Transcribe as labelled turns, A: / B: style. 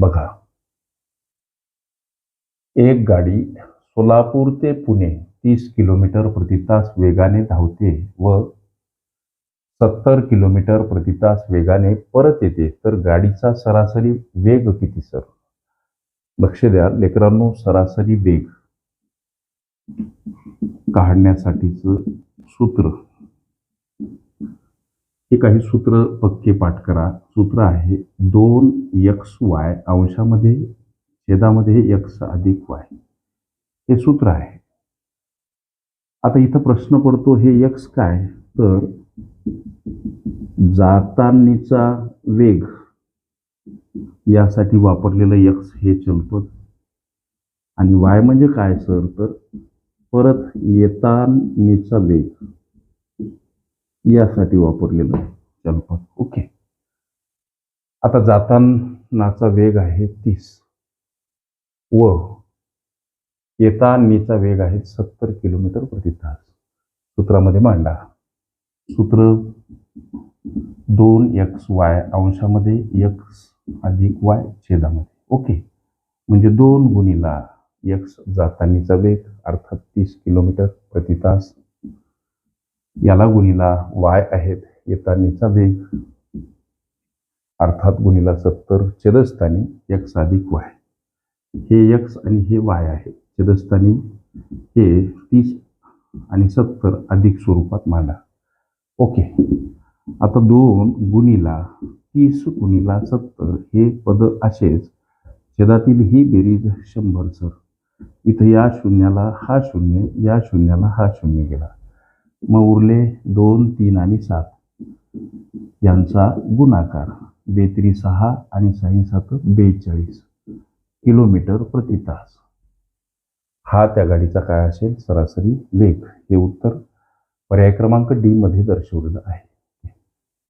A: बघा. एक गाडी सोलापूर ते पुणे तीस किलोमीटर प्रति तास वेगाने धावते व सत्तर किलोमीटर प्रति तास वेगाने परत येते. तर गाडीचा सरासरी वेग किती सर? लक्ष द्या लेकरांनो सरासरी वेग काढण्यासाठीचं सूत्र. हे काही सूत्र पक्के पाठ करा. सूत्र आहे दोन यक्स वाय अंशामध्ये छेदामध्ये यक्स अधिक वाय. हे सूत्र आहे. आता इथं प्रश्न पडतो हे यक्स काय? तर जातानीचा वेग यासाठी वापरलेलं यक्स हे चलपद. आणि वाय म्हणजे काय सर? तर परत येतानीचा वेग. यासाठी वापरलेलं चलपद ओके आता जातानाचा वेग आहे तीस. व येतानीचा वेग आहे सत्तर किलोमीटर प्रति तास. सूत्रामध्ये मांडा. सूत्र दोन एक्स वाय अंशामध्ये एक्स अधिक वाय छेदामध्ये. ओके म्हणजे दोन गुणीला एक्स जातानीचा वेग अर्थात तीस किलोमीटर प्रति तास. याला गुणीला वाय आहेत. येतानीचा वेग अर्थात गुणीला सत्तर छेदस्थानी एक्स अधिक वाय हे एक्स आणि हे वाय आहे छेदस्थानी हे तीस आणि सत्तर अधिक स्वरूपात मांडा. ओके आता दोन गुणीला तीस गुणीला सत्तर हे पद असेच छेदातील ही बेरीज शंभर सर. इथं या शून्याला हा शून्य या शून्याला हा शून्य गेला. मग उरले दोन तीन आणि सात. यांचा गुणाकार बेत्री सहा आणि साई सात बेचाळीस किलोमीटर प्रति तास. हा त्या गाडीचा काय असेल? सरासरी वेग हे उत्तर पर्याय क्रमांक डी मध्ये दर्शवलेलं आहे.